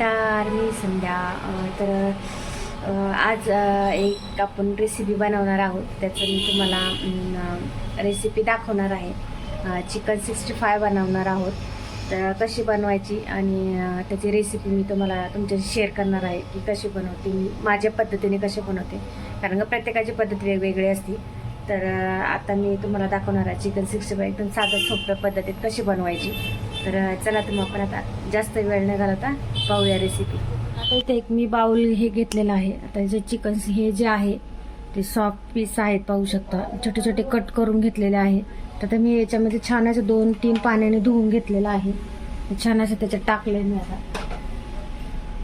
नमस्कार मी संध्या तर आज एक आपण रेसिपी बनवणार आहोत. त्याचं मी तुम्हाला रेसिपी दाखवणार आहे. चिकन सिक्स्टी फाय बनवणार आहोत. तर कशी बनवायची आणि त्याची रेसिपी मी तुम्हाला तुमच्याशी शेअर करणार आहे की कशी बनवते मी माझ्या पद्धतीने कशी बनवते. कारण का प्रत्येकाची पद्धत वेगवेगळी असते. तर आता मी तुम्हाला दाखवणार आहे चिकन सिक्स्टी फाय एकदम साधं सोप्या पद्धतीत कशी बनवायची. तर चला तर मग आपण आता जास्त वेळ न घालवता पाहूया रेसिपी आता इथे एक मी बाउल हे घेतलेलं आहे. आता जे चिकन हे जे आहे ते सॉफ्ट पीस आहेत पाहू शकता. छोटे छोटे कट करून घेतलेले आहे. तर आता मी याच्यामध्ये छान असं दोन तीन पाण्याने धुवून घेतलेलं आहे. छान असं त्याच्यात टाकले मी आता.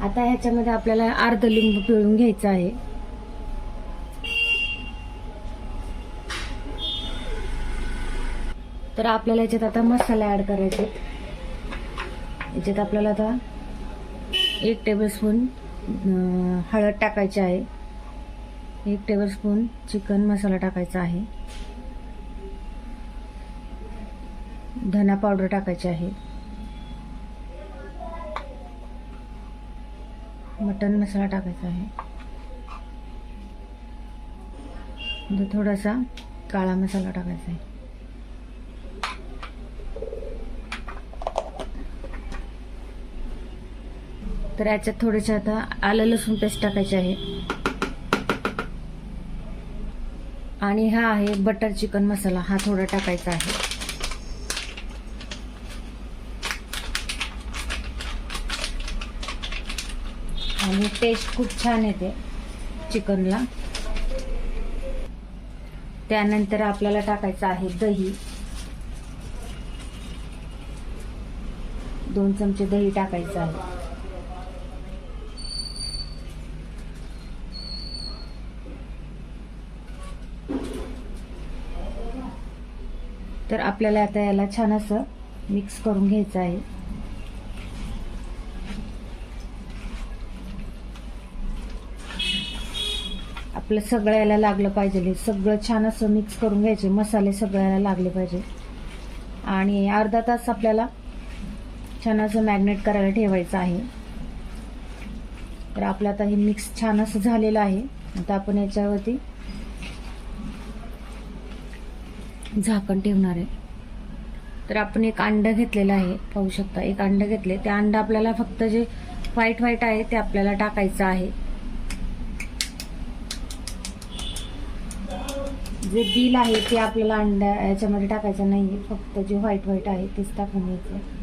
आता ह्याच्यामध्ये आपल्याला अर्ध लिंबू पिळून घ्यायचं आहे. तर आपल्याला याच्यात आता मसाला ॲड करायचे याच्यात आपल्याला आता एक टेबलस्पून हळद टाकायची आहे. एक टेबलस्पून चिकन मसाला टाकायचा आहे. धना पावडर टाकायची आहे. मटन मसाला टाकायचा आहे. थोडासा काळा मसाला टाकायचा आहे. तर याच्यात थोडेसे आता आलं लसूण पेस्ट टाकायचे आहे. आणि हा आहे बटर चिकन मसाला हा थोडा टाकायचा आहे. आणि टेस्ट खूप छान येते चिकनला त्यानंतर आपल्याला टाकायचं आहे दही. दोन चमचे दही टाकायचं आहे. तर आपल्याला आता याला छान असं मिक्स करून घ्यायचं आहे. आपलं सगळं याला लागलं पाहिजे. हे सगळं छान असं मिक्स करून घ्यायचे. मसाले सगळ्याला लागले पाहिजे. आणि अर्धा तास आपल्याला छान असं मॅग्नेट करायला ठेवायचं आहे. तर आपलं आता हे मिक्स छान असं झालेलं आहे. आता आपण याच्यावरती झाकण ठेवणार आहे. तर आपण एक अंडं घेतलेलं आहे पाहू शकता. एक अंडं घेतले. ते अंड आपल्याला फक्त जे व्हाईट व्हाईट आहे ते आपल्याला टाकायचं आहे. जे बिल आहे ते आपल्याला अंडा याच्यामध्ये टाकायचं नाही फक्त जे व्हाईट व्हाईट आहे तेच टाकून घ्यायचं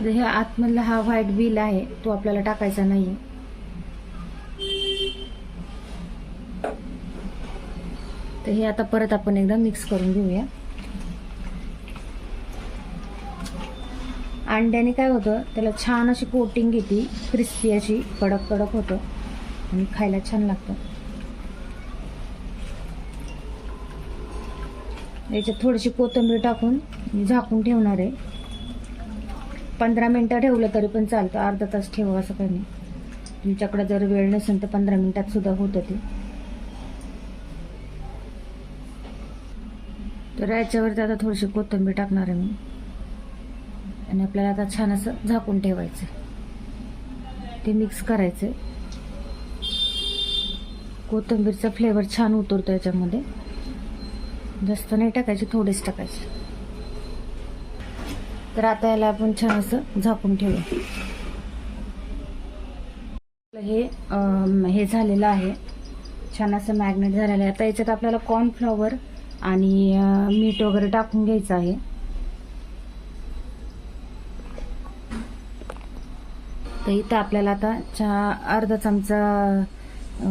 म्हणजे तर हे आतमधला हा व्हाईट बिल आहे तो आपल्याला टाकायचा नाही. तर हे आता परत आपण एकदा मिक्स करून घेऊया. अंड्याने काय होतं त्याला छान अशी कोटिंग येते क्रिस्पी अशी कडक कडक होतं. आणि खायला छान लागतं. याच्यात थोडीशी कोथिंबीर टाकून झाकून ठेवणार आहे. पंधरा मिनटं ठेवलं तरी पण चालतं. अर्धा तास ठेवा असं काही नाही. तुमच्याकडे जर वेळ नसेल तर पंधरा मिनिटात सुद्धा होतं ते. तर याच्यावरती आता थोडीशी कोथिंबीर टाकणार आहे मी. आणि आपल्याला आता छान असं झाकून ठेवायचं. ते मिक्स करायचं कोथिंबीरचा फ्लेवर छान उतरतो याच्यामध्ये. जास्त नाही टाकायचे थोडेच टाकायचे. तर आता याला आपण छान असं झाकून ठेवू. हे हे झालेलं आहे. छान असं मॅग्नेट झालेलं आहे. आता याच्यात आपल्याला कॉर्नफ्लॉवर आणि मीठ वगैरे टाकून घ्यायचं आहे. तर इथं आपल्याला आता चा अर्धा चमचा अ,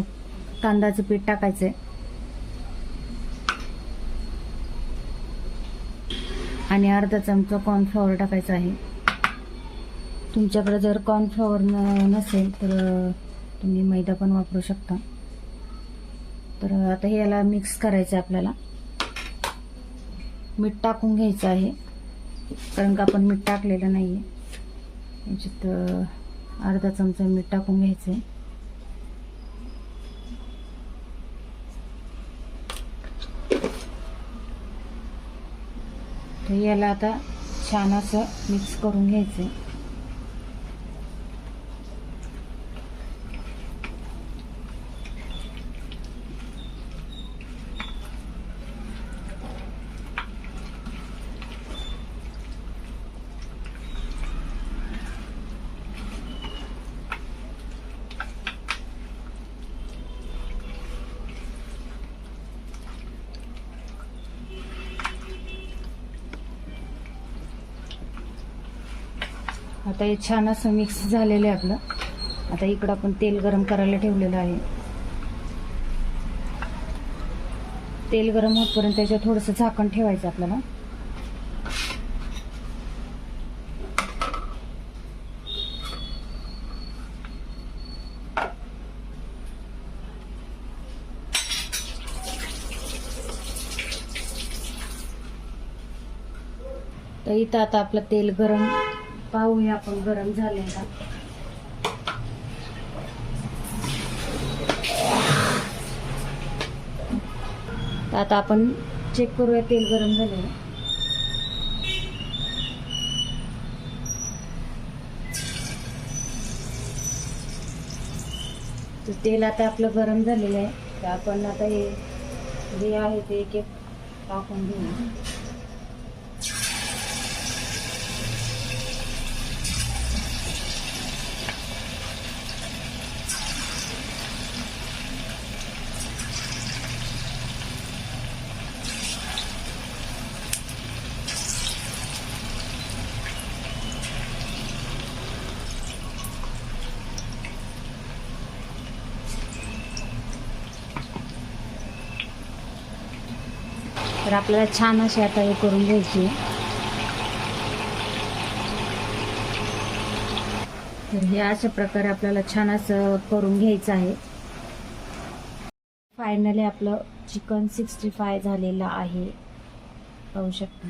तांदळाचं पीठ टाकायचं आहे आणि अर्धा चमचा कॉर्नफ्लॉवर टाकायचा आहे. तुमच्याकडे जर कॉर्नफ्लॉवर न नसेल तर तुम्ही मैदा पण वापरू शकता. तर आता हे याला मिक्स करायचं आहे आपल्याला. मीठ टाकून घ्यायचं आहे. कारण का आपण मीठ टाकलेलं नाही आहे याच्यात अर्धा चमचा मीठ टाकून घ्यायचं आहे तर याला आता छान असं मिक्स करून घ्यायचं आता हे छान असं मिक्स झालेलं आहे आपलं. आता इकडं आपण तेल गरम करायला ठेवलेलं आहे. तेल गरम होतपर्यंत त्याच्यात थोडंसं झाकण ठेवायचं आपल्याला. तर इथं आता आपलं तेल गरम पाहूया आपण गरम झाले का? आता आपण चेक करूया तेल गरम झाले तर तेल आता आपलं गरम झालेलं आहे. तर आपण आता हे जे आहे ते एक एक टाकून घेऊ तर आपल्याला छान अशी आता हे करून घ्यायची तर हे अशा प्रकारे आपल्याला छान असं करून घ्यायचं आहे. फायनली आपलं चिकन सिक्स्टी फाय झालेलं आहे. पाहू शकता.